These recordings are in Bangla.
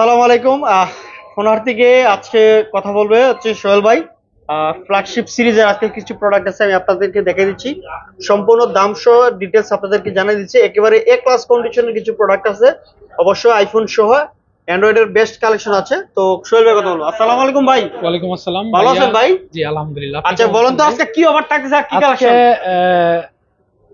আসসালামু আলাইকুম। ফোনার থেকে আজকে কথা বলবে হচ্ছে সোহেল ভাই। ফ্ল্যাগশিপ সিরিজের আজকে কিছু প্রোডাক্ট আছে আমি আপনাদেরকে দেখে দিচ্ছি। সম্পূর্ণ দাম সহ ডিটেলস আপনাদেরকে জানিয়ে দিচ্ছি। একেবারে এ ক্লাস কন্ডিশনের কিছু প্রোডাক্ট আছে। অবশ্যই আইফোন সহ অ্যান্ড্রয়েডের বেস্ট কালেকশন আছে। তো সোহেল ভাই কথা বলব আসসালামু আলাইকুম ভাই। ওয়ালাইকুম আসসালাম ভালো আছেন ভাই? জি আলহামদুলিল্লাহ। আচ্ছা বলুন তো আজকে কি অফার থাকতেছে আর কি কালেকশন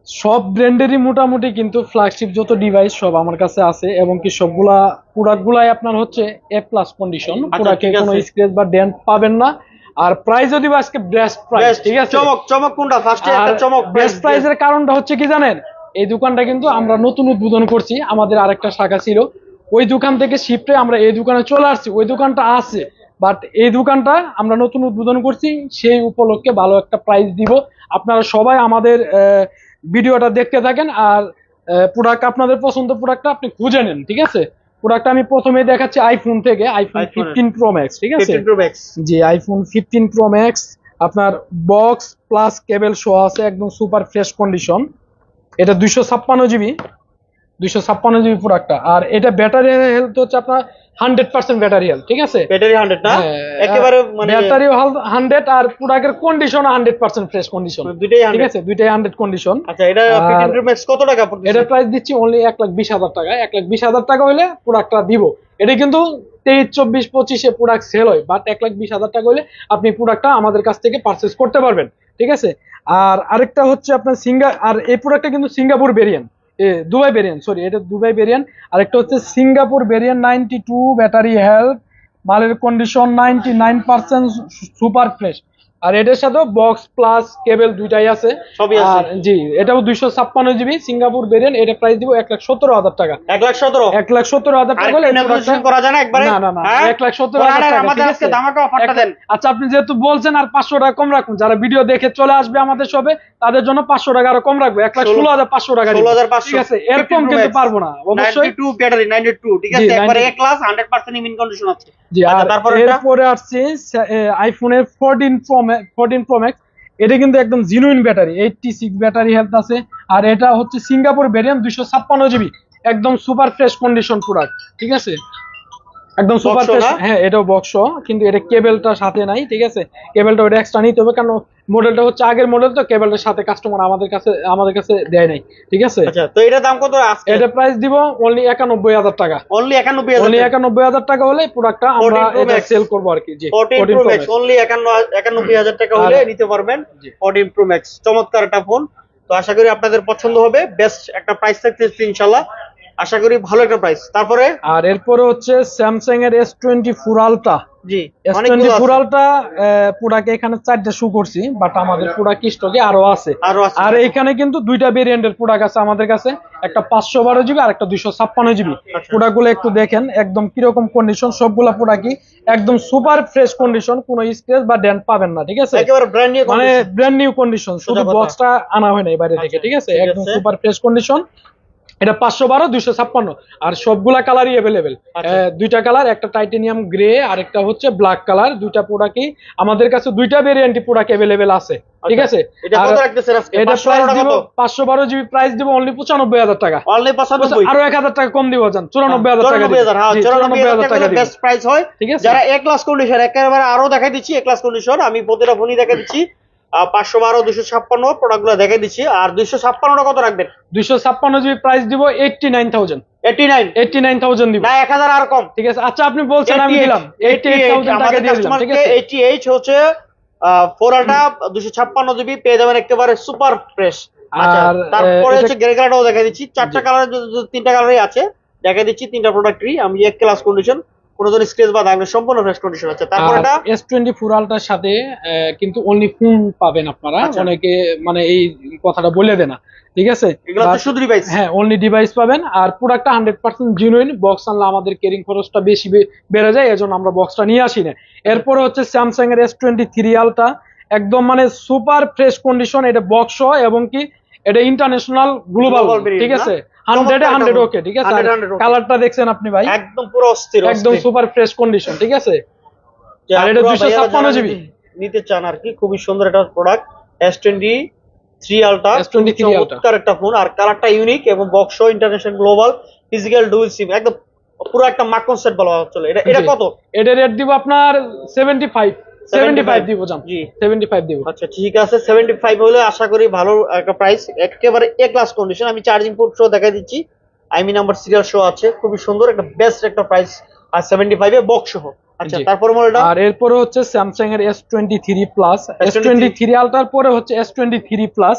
সব ব্র্যান্ডেরই মোটামুটি কিন্তু ফ্ল্যাগশিপ যত ডিভাইস সব আমার কাছে আছে এবং কি সবগুলা প্রোডাক্ট গুলাই আপনার হচ্ছে এ প্লাস কন্ডিশন প্রোডাক্টে কোনো স্ক্র্যাচ বা ডেন্ট পাবেন না। আর প্রাইস যদি আজকে বেস্ট প্রাইস ঠিক আছে? চমক চমক কোনটা? ফার্স্টে একটা চমক বেস্ট প্রাইসের কারণটা হচ্ছে কি জানেন? এই দোকানটা কিন্তু আমরা নতুন উদ্বোধন করছি আমাদের আরেকটা শাখা ছিল। ওই দোকান থেকে শিফটে আমরা এই দোকানে চলে আসছি। ওই দোকানটা আছে বাট এই দোকানটা আমরা নতুন উদ্বোধন করছি সেই উপলক্ষে ভালো একটা প্রাইস দিব। আপনারা সবাই আমাদের আহ, ভিডিওটা দেখতে থাকেন আর প্রোডাক্ট আপনাদের পছন্দ প্রোডাক্টটা আপনি খুঁজে নেন ঠিক আছে? প্রোডাক্ট আমি প্রথমে দেখাচ্ছি আইফোন থেকে আইফোন। ফিফটিন প্রো ম্যাক্স ঠিক আছে? 15 Pro Max জি আইফোন ফিফটিন প্রো ম্যাক্স আপনার বক্স প্লাস কেবল শো আছে একদম সুপার ফ্রেশ কন্ডিশন এটা দুইশো ছাপ্পান্ন জিবি দুইশো ছাপ্পান্ন জিবি প্রোডাক্টটা আর এটা ব্যাটারি হেলথ হচ্ছে আপনার হান্ড্রেড পার্সেন্ট ব্যাটারি হেলথ ঠিক আছে? ব্যাটারি 100 না? হ্যাঁ, একেবারে মানে ব্যাটারি হান্ড্রেড আর প্রোডাক্টের condition hundred percent fresh condition দুইটাই ঠিক আছে? দুইটাই হান্ড্রেড কন্ডিশন আচ্ছা এটা আর- 15 কত টাকা এটা প্রাইস দিচ্ছি অনলি এক লাখ বিশ হাজার টাকা। এক লাখ বিশ হাজার টাকা হলে প্রোডাক্টটা দিব। এটা কিন্তু তেইশ চব্বিশ পঁচিশে প্রোডাক্ট সেল হয় বাট এক লাখ বিশ হাজার টাকা হলে আপনি প্রোডাক্টটা আমাদের কাছ থেকে পারচেস করতে পারবেন। ঠিক আছে? আর আরেকটা হচ্ছে আপনার সিঙ্গা আর এই প্রোডাক্টটা কিন্তু Singapore variant Dubai variant sorry এটা দুবাই ভেরিয়েন্ট আরেকটা হচ্ছে Singapore variant ninety two battery health মালের condition ninety nine percent super fresh আর এটার সাথেও বক্স প্লাস কেবল দুইটাই আছে। সবই আছে। আর জি এটাও দুইশো ছাপ্পান্ন জিবি সিঙ্গাপুর ভেরিয়েন্ট এটা প্রাইস দিব এক লাখ সত্তর হাজার টাকা। এক লাখ সতেরো? এক লাখ সত্তর হাজার টাকা করা যায় না একবারে? না না না হ্যাঁ? এক লাখ সত্তর ওরা হাজার আরে টাকা আমাদের আজকে আছে? অফারটা দেন। আচ্ছা আপনি যেহেতু বলছেন আর পাঁচশো টাকা কম রাখুন যারা ভিডিও দেখে চলে আসবে আমাদের সবে তাদের জন্য পাঁচশো টাকা আরও কম রাখব এক লাখ ষোলো- ষোলো হাজার পাঁচশো টাকা দিব। 16,500 ঠিক আছে? এরকম 15 কিন্তু পারব না অবশ্যই। 92 ব্যাটারি 92 ঠিক আছে? একবারে 90 এ ক্লাস 100% ইমিন কন্ডিশন আছে। জি আচ্ছা, আর তারপরে এরপরে আসছে আইফোনের fourteen pro fourteen pro max এটা কিন্তু একদম genuine battery eighty six battery health আছে, আর এটা হচ্ছে সিঙ্গাপুর ভেরিয়েন্ট দুইশো ছাপ্পান্ন জিবি একদম সুপার ফ্রেশ কন্ডিশন প্রোডাক্ট ঠিক আছে? একদম সুপার? হ্যাঁ এটাও বক্স কিন্তু এটা কেবলটা সাথে নাই ঠিক আছে? কেবলটা ওটা এক্সট্রা নিতে হবে কারণ মডেলটা হচ্ছে আগের মডেল তো কেবলটার সাথে কাস্টমার আমাদের কাছে আমাদের কাছে দেয় নাই ঠিক আছে? আচ্ছা তো এটা দাম কত আজকে? এটা প্রাইস দিব অনলি একানব্বই হাজার টাকা। অনলি 91000 অনলি একানব্বই হাজার টাকা হলে প্রোডাক্টটা আমরা এটা সেল করব আর কি জি 14 14 Pro Pro Max Max। Only 91000 টাকা হলে নিতে পারবেন জি। 14 Pro Max চমৎকার একটা ফোন তো আশা করি আপনাদের পছন্দ হবে। বেস্ট একটা প্রাইস থাকতেছে ইনশাআল্লাহ আশা করি ভালো একটা প্রাইস তারপরে? আর এরপরে হচ্ছে স্যামসাং এর এস টোয়েন্টি ফোর আলট্রা জি এস টোয়েন্টি ফোর পুরাকে এখানে চারটা শু করছি বাট আমাদের প্রোডাক্ট স্টকে আরও আছে। আরও আছে। আর এখানে কিন্তু দুইটা ভেরিয়েন্টের প্রোডাক্ট আছে আমাদের কাছে। একটা পাঁচশো বারো জিবি আর একটা দুইশো ছাপ্পান্ন জিবি। প্রোডাক্টগুলো একটু দেখেন একদম কীরকম কন্ডিশন সবগুলা প্রোডাক্টই একদম সুপার ফ্রেশ কন্ডিশন কোনো স্ক্রেচ বা ডেন্ট পাবেন না ঠিক আছে? মানে ব্র্যান্ড নিউ কন্ডিশন শুধু। বক্সটা আনা হয় নাই বাইরে থেকে আচ্ছা, ঠিক আছে? একদম সুপার ফ্রেশ কন্ডিশন এটা পাঁচশো বারো দুইশো ছাপ্পান্ন। আর সবগুলা কালারই অ্যাভেলেবেল আচ্ছা। দুইটা কালার একটা টাইটেনিয়াম গ্রে আর একটা হচ্ছে ব্ল্যাক কালার দুইটা প্রোডাক্টই আমাদের কাছে দুইটা ভেরিয়েন্টই প্রোডাক্ট অ্যাভেলেবেল আছে। ঠিক আছে? আচ্ছা। এটা আর কত রাখতেছেন আজকে? এটা 500 প্রাইস দিব পাঁচশো বারো জিবি প্রাইস দিব অনলি পঁচানব্বই হাজার টাকা। অনলি 95 আরও এক হাজার টাকা কম দিব যান চুরানব্বই হাজার টাকা দিব। 94,000 হ্যাঁ জি, 94,000 টাকা বেস্ট প্রাইস হয়। ঠিক আছে? যারা এ ক্লাস কন্ডিশন একেবারে আরও দেখাই দিচ্ছি এ ক্লাস কন্ডিশন আমি প্রতিটা ফোনই দেখাই দিচ্ছি। পাঁচশো বারো দুশো ছাপ্পান্ন প্রোডাক্টগুলো দেখাই দিচ্ছি। আর দুইশো ছাপ্পান্নটা কত রাখবেন? দুইশো ছাপ্পান্ন জিবি প্রাইস দিব eighty nine thousand eighty nine eighty nine thousand দিব। না এক হাজার আর কম। ঠিক আছে আচ্ছা আপনি বলছেন আমি দিলাম। এইটি এইট থাউজেন্ড টাকা দিয়ে দিলাম ঠিক আছে। এইটি এইট হচ্ছে ফোর আলটা দুশো ছাপ্পান্ন জিবি পেয়ে যাবেন একেবারে সুপার ফ্রেশ আচ্ছা আর, তারপরে হচ্ছে গ্রে কালারটাও দেখাই দিচ্ছি। চারটা। কালার তিনটা কালারই আছে দেখাই দিচ্ছি তিনটা প্রোডাক্টই আমি এক ক্লাস কন্ডিশন কোনো ধরনের স্ক্রেচ বা দাগ সম্পূর্ণ ফ্রেশ কন্ডিশন আছে। তারপর এটা এস টোয়েন্টি ফোর আলটার সাথে কিন্তু অনলি ফোন পাবেন আপনারা। আচ্ছা। অনেকে মানে এই কথাটা বলে দেয় না। ঠিক আছে? এগুলো তো শুধু ডিভাইস হ্যাঁ অনলি ডিভাইস পাবেন। আর প্রোডাক্টটা হান্ড্রেড পার্সেন্ট জিনুইন বক্স আনলে আমাদের কেরিং খরচটা বেশি বেড়ে যায় এজন্য আমরা বক্সটা নিয়ে আসি না। এরপরে হচ্ছে স্যামসাং এর এস টোয়েন্টি থ্রি আলটা একদম মানে সুপার ফ্রেশ কন্ডিশন এটা বক্স এবং কি এটা ইন্টারন্যাশনাল গ্লোবাল ঠিক আছে? হান্ড্রেড হান্ড্রেড ওকে ঠিক আছে? 100 100 okay। কালারটা দেখছেন আপনি ভাই? একদম পুরো অস্থির একদম সুপার ফ্রেশ কন্ডিশন ঠিক আছে? আর এটা আপনারা 256 ভাইয়ারা যারা GB নিতে- চান আর কি খুবই সুন্দর একটা প্রোডাক্ট এস টোয়েন্টি থ্রি আলটা S23 Ultra। চমৎকার একটা ফোন আর কালারটা ইউনিক এবং box international global physical dual SIM একদম পুরো একটা মাখন সেট বলা চলে। এটা এটা কত? এটা রেট দিব আপনার সেভেন্টি ফাইভ সেভেন্টি ফাইভ দিব জান। জি। সেভেন্টি ফাইভ দিব। আচ্ছা ঠিক আছে। সেভেন্টি ফাইভ হলে আশা করি ভালো একটা প্রাইস একেবারে এ ক্লাস কন্ডিশন আমি চার্জিং পোর্ট শো দেখাই দিচ্ছি। আইমি নাম্বার সিরিয়াল শো আছে। খুবই সুন্দর একটা বেস্ট একটা প্রাইস আর সেভেন্টি ফাইভ এ বক্স সহ আচ্ছা তারপর মডেলটা আর এরপরে হচ্ছে স্যামসাং এর S twenty three plus S twenty three আলটার পরে হচ্ছে এস টোয়েন্টি থ্রি প্লাস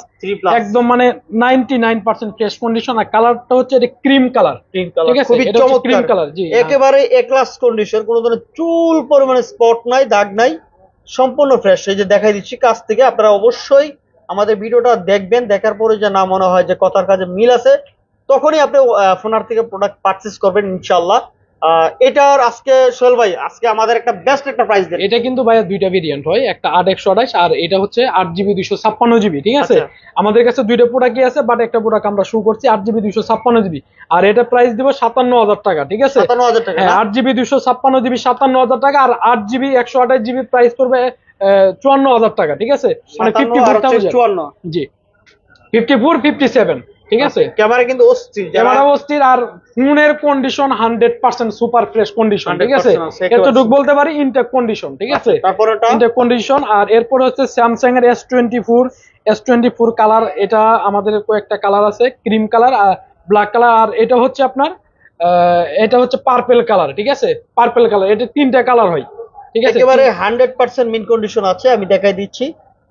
একদম মানে ninety nine percent fresh condition আর কালারটা হচ্ছে এটা ক্রিম কালার ক্রিম কালার ঠিক আছে, খুবই চমৎকার cream color, জি। একেবারে এ ক্লাস কন্ডিশন কোনো ধরনের চুল পরিমাণে স্পট নাই দাগ নাই। সম্পূর্ণ ফ্রেশ এই যে দেখাই দিচ্ছি কাছ থেকে, আপনারা অবশ্যই আমাদের ভিডিওটা দেখবেন, দেখার পরে যে না মনে হয় যে কথার কাজে মিল আছে, তখনই আপনি ফোনার থেকে প্রোডাক্ট পারচেস করবেন ইনশাল্লাহ এটার আজকে সোহেল ভাই আজকে আমাদের একটা বেস্ট একটা প্রাইস দেন। এটা কিন্তু ভাইয়া দুইটা ভেরিয়েন্ট হয় একটা আট একশো আঠাশ আর এটা হচ্ছে আট জিবি দুইশো ছাপ্পান্ন জিবি ঠিক আছে? আচ্ছা। আমাদের কাছে দুইটা প্রোডাক্টই আছে বাট একটা প্রোডাক্ট আমরা শুরু করছি আট জিবি দুইশো ছাপ্পান্ন জিবি। আর এটা প্রাইস দিব সাতান্ন হাজার টাকা ঠিক আছে? হ্যাঁ? আট জিবি দুইশো ছাপ্পান্ন জিবি সাতান্ন হাজার টাকা আর আট জিবি একশো আঠাশ জিবি প্রাইস করবে চুয়ান্ন হাজার টাকা ঠিক আছে? মানে ফিফটি ফোর জি। ফিফটি ফোর ফিফটি সেভেন ঠিক আছে? ক্যামেরা কিন্তু অস্থির ক্যামেরা অস্থির আর ফোনের condition hundred percent super fresh condition ঠিক আছে? 100% এতটুকু বলতে পারি ইনটেক কন্ডিশন ঠিক আছে? তারপর ওটা? ইনটেক কন্ডিশন আর এরপর হচ্ছে স্যামসাং এর S twenty four S twenty four colour এটা আমাদের কয়েকটা কালার আছে ক্রিম কালার আর ব্ল্যাক কালার আর এটা হচ্ছে আপনার আহ, এটা হচ্ছে পার্পেল কালার ঠিক আছে? পার্পেল কালার এটা তিনটা কালার হয় ঠিক আছে? একেবারে হান্ড্রেড পার্সেন্ট মিন কন্ডিশন আছে আমি দেখাই দিচ্ছি।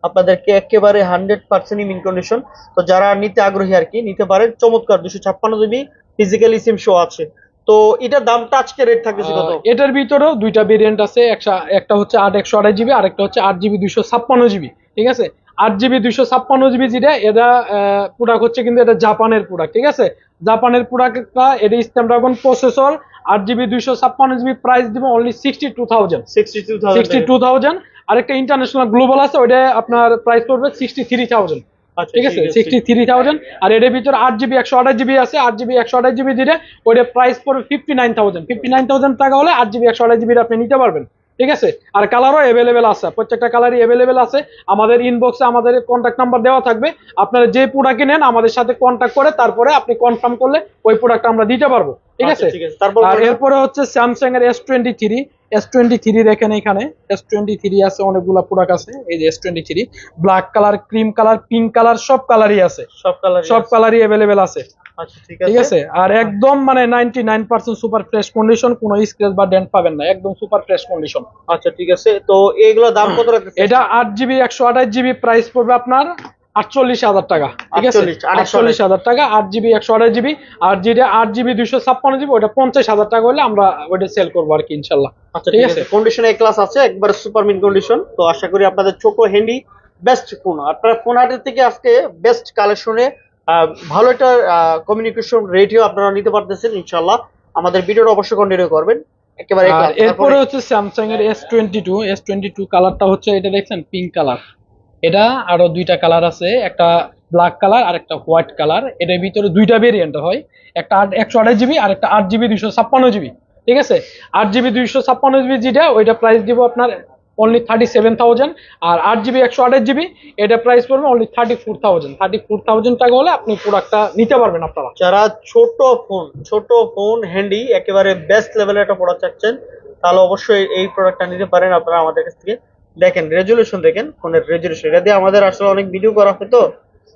আপনাদেরকে একেবারে হান্ড্রেড পার্সেন্টই মিন কন্ডিশন। তো যারা নিতে আগ্রহী আর কি নিতে পারেন। চমৎকার দুশো ছাপ্পান্ন জিবি ফিজিক্যালি সিম শো আছে। তো এটার দামটা আজকে রেট থাকতেছে কত? এটার ভিতরেও দুইটা ভেরিয়েন্ট আছে। একটা হচ্ছে আট একশো আঠাশ জিবি আর একটা হচ্ছে আট জিবি দুইশো ছাপ্পান্ন জিবি। ঠিক আছে? আট জিবি দুইশো ছাপ্পান্ন জিবি যেটা এটা প্রোডাক্ট হচ্ছে কিন্তু এটা জাপানের প্রোডাক্ট ঠিক আছে? জাপানের প্রোডাক্টটা এটা স্ন্যাপড্রাগন প্রসেসর আট জিবি দুইশো ছাপ্পান্ন জিবি প্রাইস দিব only sixty two thousand sixty two thousand আরেকটা ইন্টারন্যাশনাল গ্লোবাল আছে ওইটা আপনার প্রাইস পড়বে সিক্সটি থ্রি থাউজেন্ড ঠিক আছে? সিক্সটি থ্রি থাউজেন্ড আর এর ভিতরে আট জিবি একশো আঠাশ জিবি আছে আট জিবি একশো আঠাশ জিবি দিলে ওইটা প্রাইস পড়বে fifty nine thousand fifty nine thousand টাকা হলে আট জিবি একশো আঠাশ জিবি আপনি নিতে পারবেন। ঠিক আছে? আর কালারও অ্যাভেলেবেল আছে প্রত্যেকটা কালারই অ্যাভেলেবেল আছে। আমাদের ইনবক্সে আমাদের কন্ট্যাক্ট নাম্বার দেওয়া থাকবে। আপনারা যে প্রোডাক্ট নেন আমাদের সাথে কন্ট্যাক্ট করে তারপরে আপনি কনফার্ম করলে ওই প্রোডাক্ট আমরা দিতে পারব। ঠিক আছে? ঠিক আছে। তারপর আর এরপরে হচ্ছে স্যামসাং এর S twenty three S twenty three দেখেন এখানে। এস টোয়েন্টি থ্রি আছে অনেকগুলা প্রোডাক্ট আছে। এই যে S twenty three black colour cream colour pink colour সব কালারই আছে। সব কালার সব কালারই অ্যাভেলেবেল আছে। আচ্ছা ঠিক ঠিক আছে? আছে আর একদম মানে ninety nine percent super fresh condition কোনো স্ক্র্যাচ বা ডেন্ট পাবেন না। একদম সুপার ফ্রেশ কন্ডিশন আচ্ছা ঠিক আছে। তো এইগুলো দাম কত এটা আট জিবি একশো আঠাশ জিবি প্রাইস পড়বে আপনার আটচল্লিশ হাজার টাকা ঠিক আছে? 48, 128 আটচল্লিশ হাজার টাকা আট জিবি একশো আঠাশ জিবি আর যেটা আট জিবি দুইশো ছাপ্পান্ন জিবি ওটা পঞ্চাশ হাজার টাকা হলে আমরা ওইটা সেল করব আর কি ইনশাল্লাহ। আচ্ছা ঠিক আছে? কন্ডিশন ক্লাস আছে একবার সুপার মিন কন্ডিশন তো আশা করি আপনাদের হ্যান্ডি বেস্ট ফোন আপনারা ফোন হাটের থেকে আজকে বেস্ট কালেকশনে ভালো একটা কমিউনিকেশন রেডিও আপনারা নিতে পারতেছেন ইনশাল্লাহ। আমাদের ভিডিওটা অবশ্যই কন্টিনিউ করবেন। একেবারে এরপরে হচ্ছে স্যামসাং এর S twenty two S twenty two কালারটা হচ্ছে এটা দেখছেন পিঙ্ক কালার এটা আরও দুইটা কালার আছে, একটা ব্ল্যাক কালার আর একটা হোয়াইট কালার। এটার ভিতরে দুইটা ভেরিয়েন্ট হয়, একটা আট একশো আঠাশ জিবি আর একটা আট জিবি দুইশো ছাপ্পান্ন জিবি ঠিক আছে? আট জিবি দুইশো ছাপ্পান্ন জিবি যেটা, ওইটা প্রাইস দিব আপনার অনলি থার্টি সেভেন থাউজেন্ড আর আট জিবি একশো আঠাশ জিবি এটা প্রাইস পড়বে only thirty four thousand thirty four thousand টাকা হলে আপনি প্রোডাক্টটা নিতে পারবেন আপনারা। যারা ছোট ফোন ছোট ফোন হ্যান্ডি একেবারে বেস্ট লেভেলের একটা প্রোডাক্ট চাচ্ছেন, তাহলে অবশ্যই এই প্রোডাক্টটা নিতে পারেন আপনারা আমাদের কাছ থেকে। দেখেন রেজুলেশন দেখেন ফোনের রেজুলেশন এটা দিয়ে আমাদের আসলে অনেক ভিডিও করা হতো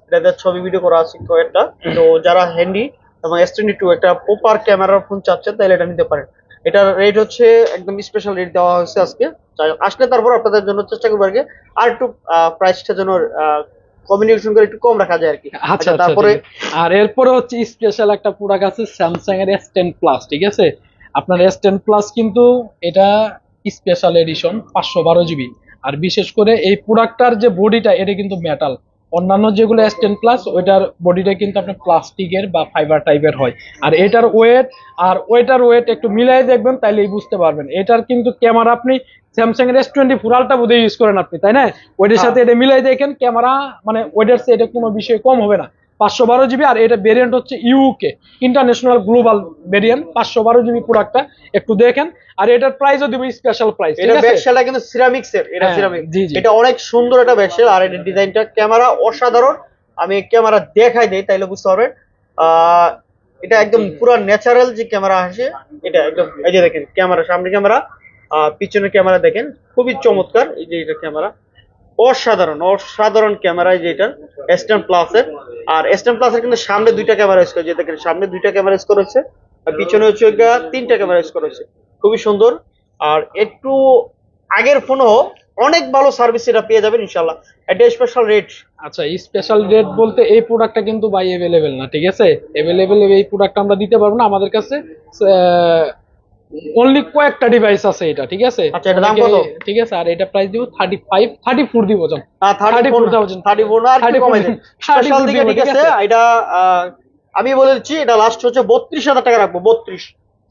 এটা দিয়ে ছবি ভিডিও করা আছে কয়েকটা। তো যারা হ্যান্ডি এবং এস টোয়েন্টি টু একটা প্রপার ক্যামেরার ফোন চাচ্ছেন তাহলে এটা নিতে পারেন। এটার রেট হচ্ছে একদম স্পেশাল রেট দেওয়া হয়েছে আজকে। আসলে তারপর আপনাদের জন্য চেষ্টা করব আর কি। আর একটু প্রাইসটা যেন কমিউনিকেশন করে একটু কম রাখা যায় আর কি। আচ্ছা আচ্ছা তারপরে আর এরপরে হচ্ছে স্পেশাল একটা প্রোডাক্ট আছে স্যামসাং এর এস টেন প্লাস ঠিক আছে? আপনার এস টেন প্লাস কিন্তু এটা স্পেশাল এডিশন পাঁচশো বারো জিবি আর বিশেষ করে এই প্রোডাক্টটার যে বডিটা এটা কিন্তু মেটাল অন্যান্য যেগুলো এস টেন প্লাস ওইটার বডিটা কিন্তু আপনার প্লাস্টিকের বা ফাইবার টাইপের হয়। আর এটার ওয়েট আর ওইটার ওয়েট একটু মিলাই দেখবেন তাইলেই বুঝতে পারবেন। এটার কিন্তু ক্যামেরা আপনি স্যামসাং এর এস টোয়েন্টি ফোর আলটা বোধহয় ইউজ করেন আপনি তাই না? ওইটার সাথে এটা মিলাই দেখেন ক্যামেরা মানে ওইটার চেয়ে এটা কোনো বিষয় কম হবে না। পাঁচশো বারো জিবি আর এটা ভেরিয়েন্ট হচ্ছে ইউকে ইন্টারন্যাশনাল গ্লোবাল ভেরিয়েন্ট পাঁচশো বারো জিবি প্রোডাক্টটা একটু দেখেন। আর এটার প্রাইসও দিব স্পেশাল প্রাইস এটা ব্যাকশেলটা কিন্তু সিরামিক্স এর এটা হ্যাঁ, সিরামিক জি, জি। এটা অনেক সুন্দর একটা ব্যাকশেল আর এটার ডিজাইনটা ক্যামেরা অসাধারণ। আমি ক্যামেরা দেখাই দেই তাইলে বুঝতে পারবেন। আহ, এটা একদম পুরো ন্যাচারাল যে ক্যামেরা আসে এটা একদম এই যে দেখেন ক্যামেরা সামনে ক্যামেরা পিছনের ক্যামেরা দেখেন খুবই চমৎকার এই যে এটা ক্যামেরা অসাধারণ অসাধারণ ক্যামেরা এই যে এটা এসটেন প্লাসের আর এসটেন প্লাসের কিন্তু সামনে দুইটা ক্যামেরা ইউজ করেছে দেখেন, সামনে দুইটা ক্যামেরা ইউজ করেছে আর পিছনে হচ্ছে তিনটা ক্যামেরা ইউজ করেছে খুবই সুন্দর। আর একটু আগের ফোনও অনেক ভালো সার্ভিস এটা পেয়ে যাবেন ইনশাল্লাহ এটা স্পেশাল রেট আচ্ছা স্পেশাল রেট বলতে এই প্রোডাক্টটা কিন্তু বাই অ্যাভেলেবেল না, ঠিক আছে? অ্যাভেলেবেল এই প্রোডাক্ট আমরা দিতে পারব না আমাদের কাছে অনলি কয়েকটা ডিভাইস আছে এটা ঠিক আছে? আচ্ছা, এটার দাম কত? ঠিক আছে আর এটা প্রাইস দিব থার্টি ফাইভ থার্টি ফোর দিব জান থার্টি ফোর 34,000 থার্টি ফোর আর 34 কমাই দেন। স্পেশাল দিকে ঠিক আছে? এটা আমি বলে দিচ্ছি এটা লাস্ট হচ্ছে বত্রিশ হাজার টাকা রাখব বত্রিশ।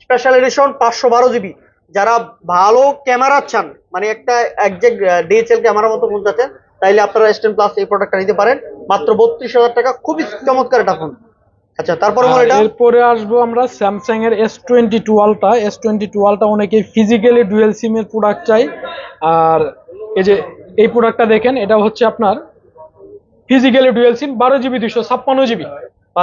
স্পেশাল এডিশন পাঁচশো বারো জিবি যারা ভালো ক্যামেরা চান মানে একটা একজ্যাক্ট ডিএসএল ক্যামেরার মতো ফোন চাচ্ছেন তাইলে আপনারা এসটেন প্লাস এই প্রোডাক্টটা নিতে পারেন। মাত্র বত্রিশ হাজার টাকা খুবই চমৎকার একটা ফোন আচ্ছা তারপরে এটা। এরপরে আসব আমরা স্যামসাং এর এস টোয়েন্টি টুয়েলভটা এস টোয়েন্টি টুয়েলভটা অনেকে ফিজিক্যালি ডুয়েল সিমের প্রোডাক্ট চাই। আর এই যে এই প্রোডাক্টটা দেখেন এটা হচ্ছে আপনার ফিজিক্যালি ডুয়েল সিম বারো জিবি দুইশো ছাপ্পান্ন জিবি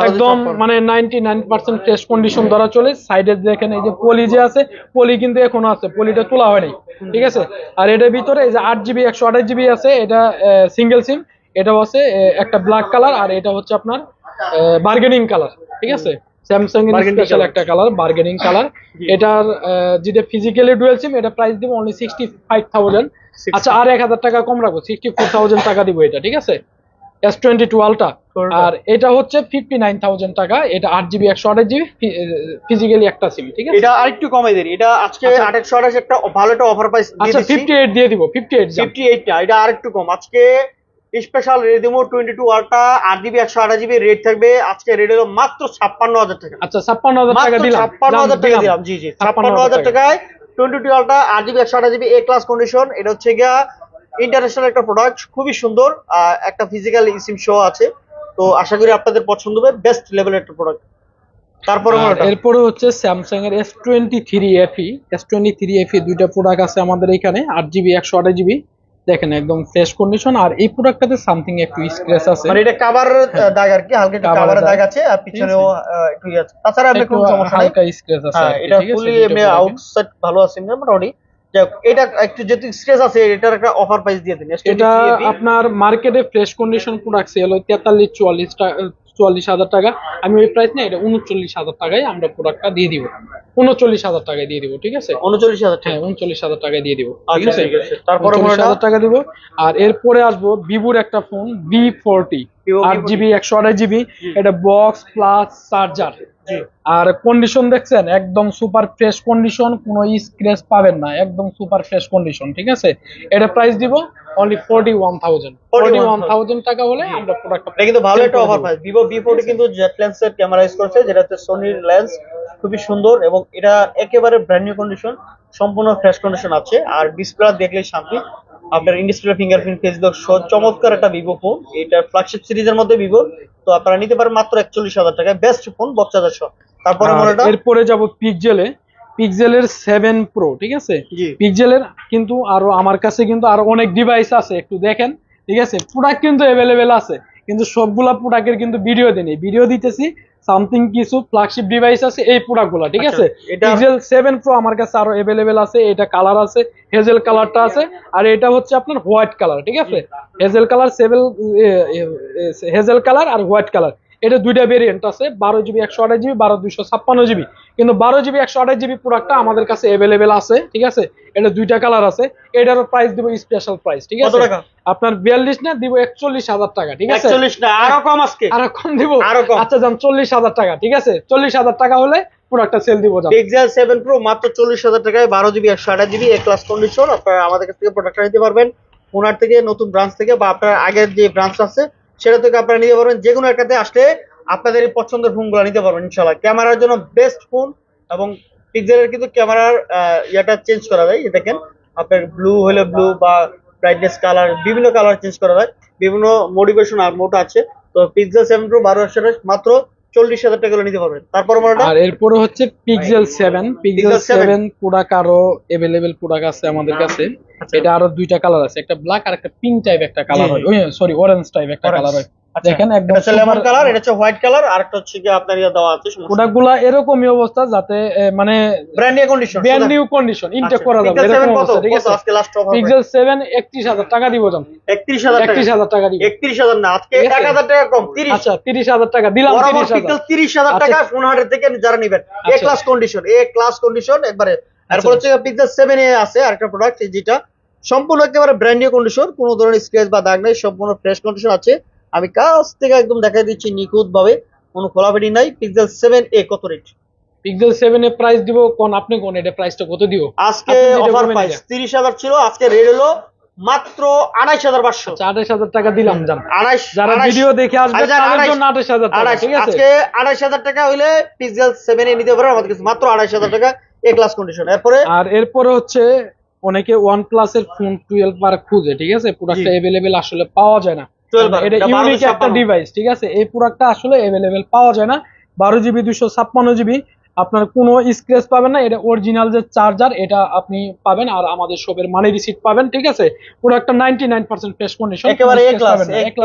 একদম মানে ninety nine percent test condition ধরা চলে। সাইডে দেখেন এই যে পলি যে আছে পলি কিন্তু এখনও আছে পলিটা তোলা হয়নি। ঠিক আছে? আর এটার ভিতরে এই যে আট জিবি একশো আঠাশ জিবি আছে এটা সিঙ্গেল সিম এটাও আছে একটা ব্ল্যাক কালার আর এটা হচ্ছে আপনার বার্গেনিং কালার ঠিক আছে? স্যামসাং এর স্পেশাল একটা কালার বার্গেনিং কালার এটার যেটা ফিজিক্যালি ডুয়েল সিম এটা প্রাইস দিব অনলি সিক্সটি ফাইভ থাউজেন্ড আচ্ছা আর এক হাজার টাকা কম রাখব সিক্সটি ফোর থাউজেন্ড টাকা দিব এটা ঠিক আছে? এস টোয়েন্টি টু আলটা আর এটা হচ্ছে ফিফটি নাইন থাউজেন্ড টাকা এটা আট জিবি একশো আঠাশ জিবি ফিজিক্যালি একটা সিম ঠিক আছে? এটা আরেকটু কমাই দেন এটা আজকে আচ্ছা। আঠাশশো আঠাশ একটা ভালো একটা অফার প্রাইস আচ্ছা ফিফটি এইট দিয়ে দিব ফিফটি এইট ফিফটি এইটটা এটা আরেকটু কম। আজকে স্পেশাল রেডিমো টোয়েন্টি টু আলটা আট জিবি একশো আঠাশ জিবি রেট থাকবে। আজকে রেট হলো মাত্র ছাপ্পান্ন হাজার টাকা। আচ্ছা ছাপ্পান্ন হাজার টাকা দিলাম। ছাপ্পান্ন হাজার টাকা দিলাম। জি জি ছাপ্পান্ন হাজার টাকায় টোয়েন্টি টু আলটা আট জিবি একশো আঠাশ জিবি এ ক্লাস কন্ডিশন এটা হচ্ছে গিয়া ইন্টারন্যাশনাল একটা প্রোডাক্ট খুবই সুন্দর। একটা ফিজিক্যাল সিম শো আছে। তো আশা করি আপনাদের পছন্দ হবে। বেস্ট লেভেলের একটা প্রোডাক্ট তারপরে এরপরে হচ্ছে স্যামসাং এর S twenty three FE S twenty three FE দুইটা প্রোডাক্ট আছে আমাদের এখানে আট জিবি একশো আঠাশ জিবি দেখেন একদম ফ্রেশ কন্ডিশন আর এই প্রোডাক্টটাতে সামথিং একটু স্ক্র্যাচ আছে। মানে এটা কাভার দাগ আর কি হালকা একটু কাভারের দাগ। আছে আর পিছনেও একটু ইয়ে আছে। তাছাড়া আপনি কোনো সমস্যা নাই। হালকা স্ক্র্যাচ আছে হ্যাঁ এটা? ফুলি এমনি আউটসাইড ভালো আছে মোটামুটি। এটা একটু যেহেতু স্ট্রেস আছে এটার একটা অফার প্রাইস দিয়ে দিন। এটা আপনার মার্কেটে ফ্রেশ কন্ডিশন প্রোডাক্ট সেল হয় তেতাল্লিশ চুয়াল্লিশ চুয়াল্লিশ হাজার টাকা। আমি ওই প্রাইস নিয়ে এটা উনচল্লিশ হাজার টাকায় আমরা প্রোডাক্টটা দিয়ে দিব। উনচল্লিশ হাজার টাকায় দিয়ে দিব ঠিক আছে? উনচল্লিশ হাজার টাকা। হ্যাঁ উনচল্লিশ হাজার টাকায় দিয়ে দিব ঠিক আচ্ছা আছে? তারপরে হাজার টাকা দিব। আর এরপরে আসব ভিভোর একটা ফোন ভি ফোরটি আট জিবি একশো আঠাশ জিবি এটা বক্স প্লাস চার্জার আর কন্ডিশন দেখছেন একদম সুপার ফ্রেশ কন্ডিশন কোনো স্ক্র্যাচ পাবেন না একদম সুপার ফ্রেশ কন্ডিশন ঠিক আছে? এটা প্রাইস দিব only forty one thousand forty one thousand টাকা হলে আমরা প্রোডাক্টটা কিন্তু ভালো একটা offer price Vivo V forty কিন্তু জেট লেন্সের ক্যামেরা ইউজ করছে যেটা হচ্ছে সোনির লেন্স খুবই সুন্দর এবং এটা একেবারে ব্র্যান্ড নিউ কন্ডিশন সম্পূর্ণ ফ্রেশ কন্ডিশন আছে। আর ডিসপ্লে দেখলে শান্তি। আপনার ইন্ডিসপ্লে ফিঙ্গারপ্রিন্ট ফেস লক সহ চমৎকার একটা ভিভো ফোন এটা ফ্ল্যাগশিপ সিরিজের মধ্যে ভিভো তো আপনারা নিতে পারেন মাত্র একচল্লিশ হাজার টাকায় বেস্ট ফোন বক্সাদার সহ তারপরে মডেলটা? এরপরে যাব পিকজেলে পিকজেলের সেভেন প্রো ঠিক আছে? পিকজেলের কিন্তু আরও আমার কাছে কিন্তু আরও অনেক ডিভাইস আছে একটু দেখেন। ঠিক আছে? প্রোডাক্ট কিন্তু অ্যাভেলেবেল আছে। কিন্তু সবগুলা প্রোডাক্টের কিন্তু ভিডিও দেনি ভিডিও দিতেছি সামথিং কিছু ফ্ল্যাগশিপ ডিভাইস আছে এই প্রোডাক্টগুলো ঠিক আচ্ছা, আছে? পিক্সেল সেভেন প্রো আমার কাছে আরও অ্যাভেলেবেল আছে এটা কালার আছে হেজেল কালারটা আছে আর এটা হচ্ছে আপনার হোয়াইট কালার ঠিক আছে? হেজেল কালার সেভেল হেজেল কালার আর হোয়াইট কালার এটা দুইটা ভেরিয়েন্ট আছে বারো জিবি একশো আঠাশ জিবি বারো দুইশো ছাপ্পান্ন জিবি কিন্তু বারো জিবি একশো আঠাশ জিবি প্রোডাক্টটা আমাদের কাছে অ্যাভেলেবেল আছে ঠিক আছে? এটা দুইটা কালার আছে এটারও প্রাইস দিব স্পেশাল প্রাইস ঠিক আছে? আপনার বিয়াল্লিশ না দিব একচল্লিশ হাজার টাকা ঠিক আছে? আরও কম আজকে। আরও কম দিব। আচ্ছা যান চল্লিশ হাজার টাকা ঠিক আছে? চল্লিশ হাজার টাকা হলে প্রোডাক্টটা সেল দিব পিক্সেল সেভেন প্রো মাত্র চল্লিশ হাজার টাকায় বারো জিবি একশো আঠাশ জিবি এ ক্লাস কন্ডিশন আপনারা আমাদের কাছ থেকে প্রোডাক্টটা নিতে পারবেন। ওনার থেকে নতুন ব্রাঞ্চ থেকে বা আপনার আগের যে ব্রাঞ্চ আছে সেটা থেকে আপনারা নিতে পারবেন। যে কোনো একটাতে আসলে আপনাদের এই পছন্দের ফোনগুলো নিতে পারবেন ইনশাল্লাহ ক্যামেরার জন্য বেস্ট ফোন এবং পিক্সেলের কিন্তু ক্যামেরার ইয়াটা চেঞ্জ করা যায়। দেখেন, আপনার ব্লু হলে ব্লু বা ব্রাইটনেস কালার বিভিন্ন কালার চেঞ্জ করা যায়। বিভিন্ন মোটিভেশন আর মোট আছে। তো পিক্সেল সেভেন প্রো বারো মাত্র চল্লিশ হাজার টাকা নিতে পারবেন। তারপর আর এরপরে হচ্ছে Pixel seven Pixel seven product আরও এভেলেবেল প্রোডাক্ট আছে আমাদের কাছে। আচ্ছা। এটা আরও দুইটা কালার আছে। একটা ব্ল্যাক আর একটা পিঙ্ক টাইপ একটা কালার হয়। সরি অরেঞ্জ টাইপ একটা কালার হয়। দেখেন একদম এটা লেমন কালার এটা হচ্ছে হোয়াইট কালার আর একটা হচ্ছে কি আপনার ইয়ে দেওয়া আছে প্রোডাক্টগুলা এরকমই অবস্থা যাতে মানে brand new condition brand new condition intake করা যাবে এরকম অবস্থা ঠিক আছে? আজকে লাস্ট অফার পিক্সেল সেভেন একত্রিশ হাজার টাকা দিব জান 31000 টাকা। একত্রিশ হাজার টাকা দিব। 31000 না আজকে 1000 টাকা কম 30 আচ্ছা তিরিশ হাজার টাকা দিলাম বরাবর তিরিশ হাজার। পিক্সেল 30000 আচ্ছা। টাকা ফোন হাটের থেকে যারা নেবেন। এ আচ্ছা। Class condition A class condition একবারে। তারপর হচ্ছে পিক্সেল 7 এ আছে আরেকটা প্রোডাক্ট যেটা। সম্পূর্ণ একেবারে ব্র্যান্ড নিউ কন্ডিশন কোনো ধরনের স্ক্র্যাচ বা দাগ নেই সম্পূর্ণ ফ্রেশ কন্ডিশন আছে। আমি কাছ থেকে একদম দেখাই দিচ্ছি নিখুঁত ভাবে কোনো খোলাফেরি নাই। পিক্সেল 7 এ কত রেট পিক্সেল সেভেন এর প্রাইস দিব কোন আপনি কোন? এটা প্রাইসটা কত দিব? আজকে অফার প্রাইস এটা। 30000 ছিল আজকে রেট হলো মাত্র 28500 আঠাশ হাজার টাকা দিলাম জান। 28 যারা ভিডিও দেখে আসবে আচ্ছা, তাদের জন্য টাকা আড়াইশ ঠিক আছে? আজকে আড়াইশ হাজার টাকা হইলে পিক্সেল সেভেন এ নিতে পারেন আমাদের কাছে মাত্র আড়াইশ হাজার টাকা এ ক্লাস কন্ডিশন এরপরে আর এরপরে হচ্ছে অনেকে ওয়ান প্লাস এর ফোন টুয়েলভ আর খুঁজে ঠিক আছে? প্রোডাক্টটা এভেলেবেল আসলে পাওয়া যায় না। 12 বার, এটা এটা ইউনিক 12 একটা ডিভাইস ঠিক আছে? এই প্রোডাক্টটা আসলে এভেলেবেল পাওয়া যায় না। বারো জিবি দুশো ছাপ্পান্ন জিবি আপনার কোনো স্ক্র্যাচ পাবেন না। এটা অরিজিনাল যে চার্জার এটা আপনি পাবেন আর আমাদের শপের মানি রিসিট পাবেন ঠিক আছে? প্রোডাক্টটা ninety nine percent fresh condition একেবারে A class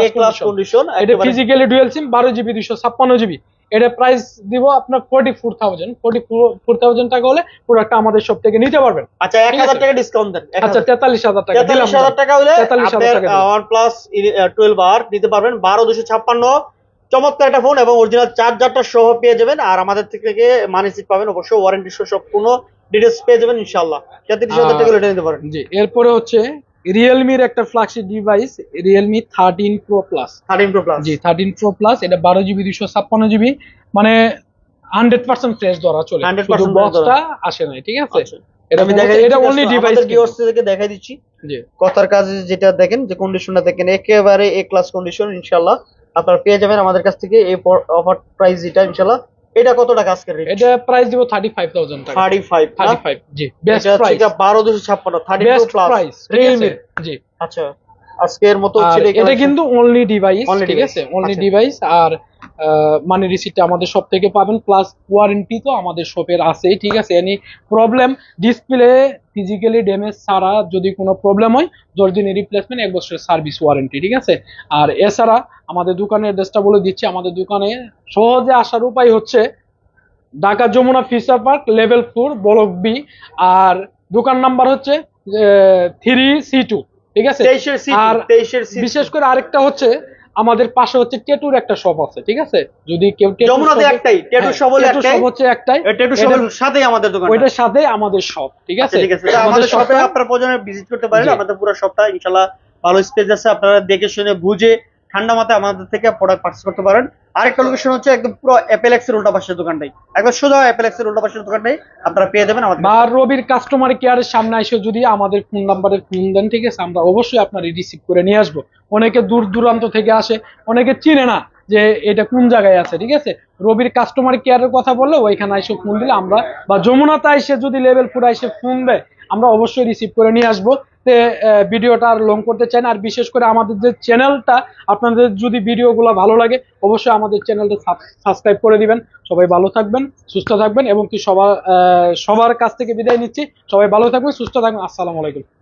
A class condition এটা ফিজিক্যালি ডুয়েল সিম বারো জিবি দুশো ছাপ্পান্ন জিবি এটা প্রাইস দিব আপনার forty four thousand forty four thousand টাকা হলে প্রোডাক্টটা আমাদের শপ থেকে নিতে পারবেন। আচ্ছা এক হাজার টাকা ডিসকাউন্ট দেন আচ্ছা তেতাল্লিশ হাজার টাকা তেতাল্লিশ হাজার টাকা হলে 43,000 আপনার টাকা ওয়ান প্লাস টুয়েলভ আর নিতে পারবেন বারো দুশো ছাপ্পান্ন। চমৎকার একটা ফোন এবং অরিজিনাল চার্জারটা সহ পেয়ে যাবেন আর আমাদের থেকে মানি সিট পাবেন অবশ্যই ওয়ারেন্টি সহ সম্পূর্ণ ডিটেলস পেয়ে যাবেন ইনশাল্লাহ তেত্রিশ হাজার টাকা এটা নিতে পারেন। জি এরপরে হচ্ছে রিয়েলমির একটা flagship device Realme thirteen pro plus thirteen pro plus জি থার্টিন প্রো প্লাস এটা বারো জিবি দুশো ছাপ্পান্ন জিবি মানে হান্ড্রেড পার্সেন্ট ফ্রেশ ধরা চলে। 100% শুধু বক্সটা আসে নাই ঠিক আছে? আচ্ছা। এটা আমি দেখাই এটা অনলি ডিভাইস ভিউয়ার্স থেকে দেখাই দিচ্ছি। জি। কথার কাজে যেটা দেখেন যে কন্ডিশনটা দেখেন একেবারে এ ক্লাস কন্ডিশন আপনারা পেয়ে যাবেন আমাদের কাছ থেকে এই অফার প্রাইস যেটা ইনশাল্লাহ এটা কত টাকা আজকের রেট এটা প্রাইস দিব থার্টি ফাইভ থাউজেন্ড টাকা থার্টি ফাইভ থার্টি ফাইভ জি বেস্ট প্রাইস এটা বারো দুশো ছাপ্পান্ন thirty two best plus price Realme জি। আচ্ছা আজকের মতো এটা। কিন্তু অনলি ডিভাইস ঠিক আছে? অনলি আচ্ছা। ডিভাইস আর মানে রিসিটটা আমাদের সব থেকে পাবেন প্লাস ওয়ারেন্টি তো আমাদের শপের আছে ঠিক আছে? Any problem display physically damage ছাড়া যদি কোনো প্রবলেম হয় দশ দিনের রিপ্লেসমেন্ট এক বছরের সার্ভিস ওয়ারেন্টি ঠিক আছে? আর এছাড়া আমাদের দোকানের অ্যাড্রেসটা বলে দিচ্ছি আমাদের দোকানে সহজে আসার উপায় হচ্ছে Dhaka Jamuna future park level four block B আর দোকান নাম্বার হচ্ছে থ্রি সি টু ঠিক আছে? আর বিশেষ করে আরেকটা হচ্ছে আমাদের পাশে হচ্ছে টেটুর একটা শপ আছে ঠিক আছে? যদি কেউ যমুনাতে একটাই টেটু হ্যাঁ, সবল একটাই। shop হচ্ছে একটাই। টেটু এটা- সাথেই আমাদের দোকান ওইটার সাথে আমাদের শপ ঠিক আছে? ঠিক আছে। আমাদের শপে আপনারা প্রয়োজনে ভিজিট করতে পারেন। আমাদের পুরো শপটা ইনশাআল্লাহ ভালো স্পেস আছে। আপনারা দেখে শুনে বুঝে ঠান্ডা মাথায় আমাদের থেকে প্রোডাক্ট পারচেজ করতে পারেন। আরেকটা লোকেশন হচ্ছে একদম পুরো অ্যাপেলেক্স এর উল্টা পাশের দোকানটাই। একবার সোজা অ্যাপেলেক্স এর উল্টা পাশের দোকানটাই আপনারা পেয়ে যাবেন আমাদের বা রবির কাস্টমার কেয়ারের সামনে এসে যদি আমাদের ফোন নাম্বারে ফোন দেন ঠিক আছে? আমরা অবশ্যই আপনার রিসিভ করে নিয়ে আসব। অনেকে দূর দূরান্ত থেকে আসে, অনেকে চিনে না যে এটা কোন জায়গায় আছে, ঠিক আছে? রবির কাস্টমার কেয়ারের কথা বললে ওইখানে এসে ফোন দিলে আমরা, বা যমুনাতে এসে যদি লেভেল ফুড এসে ফোন দেয়, আমরা অবশ্যই রিসিভ করে নিয়ে আসব। তে ভিডিওটা আর লং করতে চাই না, আর বিশেষ করে আমাদের যে চ্যানেলটা আপনাদের যদি ভিডিওগুলো ভালো লাগে, অবশ্যই আমাদের চ্যানেলটা সাবস্ক্রাইব করে দিবেন। সবাই ভালো থাকবেন, সুস্থ থাকবেন, এবং কি সবার সবার কাছ থেকে বিদায় নিচ্ছি। সবাই ভালো থাকবেন, সুস্থ থাকবেন। আসসালামু আলাইকুম।